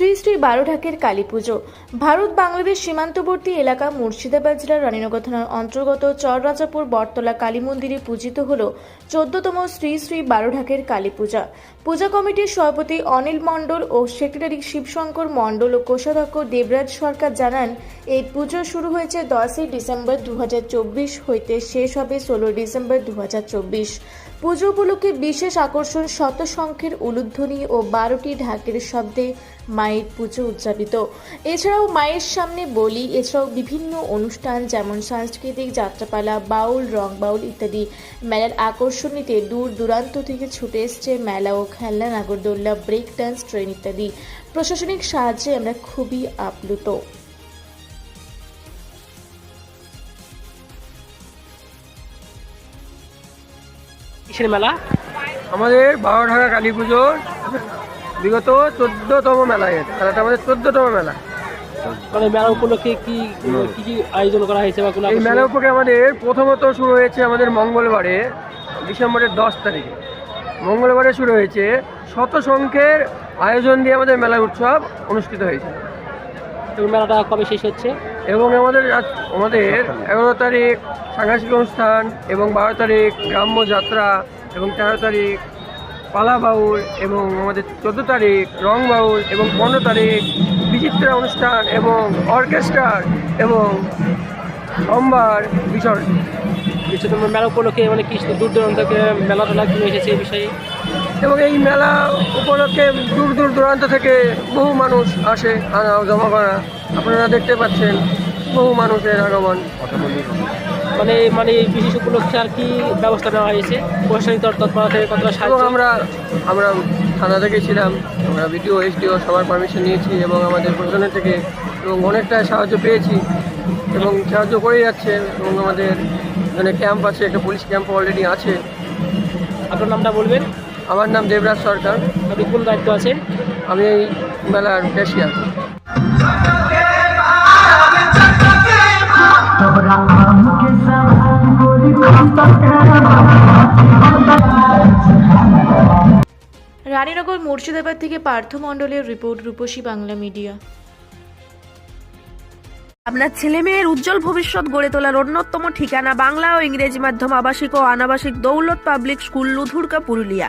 শ্রী শ্রী বারোঢাকের কালী পুজো। ভারত বাংলাদেশ সীমান্তবর্তী এলাকা মুর্শিদাবাদ জেলার রানীনগর থানার অন্তর্গত চররাজাপুর বটতলা কালী মন্দিরে পূজিত হল চোদ্দতম শ্রী শ্রী বারোঢাকের কালী পূজা। পূজা কমিটির সভাপতি অনিল মণ্ডল ও সেক্রেটারি শিবশঙ্কর মণ্ডল ও কোষাধ্যক্ষ দেবরাজ সরকার জানান, এই পুজো শুরু হয়েছে দশই ডিসেম্বর দু হাজার চব্বিশ, হইতে শেষ হবে ষোলো ডিসেম্বর দু হাজার চব্বিশ। পুজো উপলক্ষে বিশেষ আকর্ষণ শত সংখ্যের উলুধ্বনি ও বারোটি ঢাকের শব্দে মায়ের পুজো উদযাপিত। এছাড়াও মায়ের সামনে বলি, এছাড়াও বিভিন্ন অনুষ্ঠান যেমন সাংস্কৃতিক যাত্রাপালা, বাউল রং বাউল ইত্যাদি মেলার আকর্ষণীতে দূর দূরান্ত থেকে ছুটে এসছে মেলা ও খেলনা নাগরদোল্লা ব্রেক ডান্স ট্রেন ইত্যাদি। প্রশাসনিক সাহায্যে আমরা খুবই আপ্লুত। কিসের মেলা? আমাদের বারো ঢাকা কালী পুজোর বিগত চোদ্দতম মেলা এটা মেলাটা আমাদের চোদ্দতম মেলা। মানে মেলা উপলক্ষে কি কি কি আয়োজন করা হয়েছে বা কোনো এই মেলা উপকে আমাদের প্রথমত শুরু হয়েছে আমাদের মঙ্গলবারে ডিসেম্বরের দশ তারিখে। মঙ্গলবারে শুরু হয়েছে শত সংখ্যের আয়োজন দিয়ে আমাদের মেলা উৎসব অনুষ্ঠিত হয়েছে। মেলাটা কবে শেষ হচ্ছে? এবং আমাদের আমাদের এগারো তারিখ সাংস্কৃতিক অনুষ্ঠান এবং বারো তারিখ গ্রাম্য যাত্রা এবং তেরো তারিখ পালা বাউল এবং আমাদের চোদ্দ তারিখ রং বাউল এবং পনেরো তারিখ বিচিত্রা অনুষ্ঠান এবং অর্কেস্ট্রার এবং সোমবার বিসর্জন। নিশ্চয় তোমার মেলা উপলক্ষে মানে কি দূর দূরান্ত থেকে মেলা টেলা কি এসেছে এই বিষয়ে? এবং এই মেলা উপলক্ষে দূর দূর দূরান্ত থেকে বহু মানুষ আসে আনা জমা করা। আপনারা দেখতে পাচ্ছেন বহু মানুষের আগমন। মানে মানে এই বিশেষ উপলক্ষে আর কি ব্যবস্থা নেওয়া হয়েছে? প্রশাসনিক তৎপরতা থেকে কতটা সাহায্য? আমরা আমরা থানা থেকে ছিলাম আমরা বিডিও এসডিও সবার পারমিশন নিয়েছি এবং আমাদের প্রশাসনের থেকে এবং অনেকটা সাহায্য পেয়েছি এবং সাহায্য করেই যাচ্ছে এবং আমাদের এখানে ক্যাম্প আছে একটা পুলিশ ক্যাম্প অলরেডি আছে। আপনার নামটা বলবেন? আমার নাম দেবরাজ সরকার। আপনি কোন দায়িত্ব আছেন? আমি এই মেলার ক্যাশিয়ার রানীনগর মুর্শিদাবাদ থেকে পার্থ মন্ডলের রিপোর্ট রূপসী বাংলা মিডিয়া। আপনার ছেলে মেয়ের উজ্জ্বল ভবিষ্যৎ গড়ে তোলার অন্যতম ঠিকানা বাংলা ও ইংরেজি মাধ্যম আবাসিক ও অনাবাসিক দৌলত পাবলিক স্কুল, লুধুরকা, পুরুলিয়া।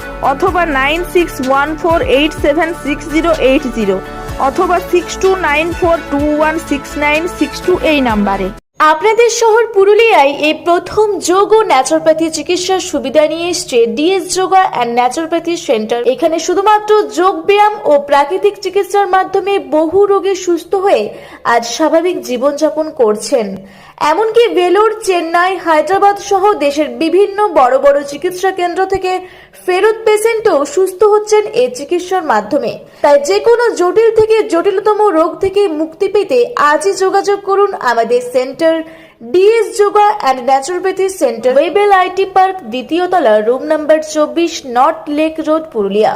অথবা nine six one four eight seven six zero eight zero অথবা six two nine four two one six nine six two এই নাম্বারে। আপনাদের শহর পুরুলিয়ায় এই প্রথম যোগ ও ন্যাচুরোপ্যাথি চিকিৎসার সুবিধা নিয়ে এসছে DS yoga and naturopathy centre এখানে শুধুমাত্র যোগ ব্যায়াম ও প্রাকৃতিক চিকিৎসার মাধ্যমে বহু রোগে সুস্থ হয়ে আজ স্বাভাবিক জীবনযাপন করছেন। এমনকি ভেলোর, চেন্নাই, হায়দ্রাবাদ সহ দেশের বিভিন্ন বড় বড় চিকিৎসা কেন্দ্র থেকে ফেরত পেশেন্টও সুস্থ হচ্ছেন এই চিকিৎসার মাধ্যমে। তাই যে কোনো জটিল থেকে জটিলতম রোগ থেকে মুক্তি পেতে আজই যোগাযোগ করুন আমাদের centre DS yoga and naturopathy centre Webel IT park দ্বিতীয় তলা রুম নাম্বার চব্বিশ, নর্থ লেক রোড, পুরুলিয়া।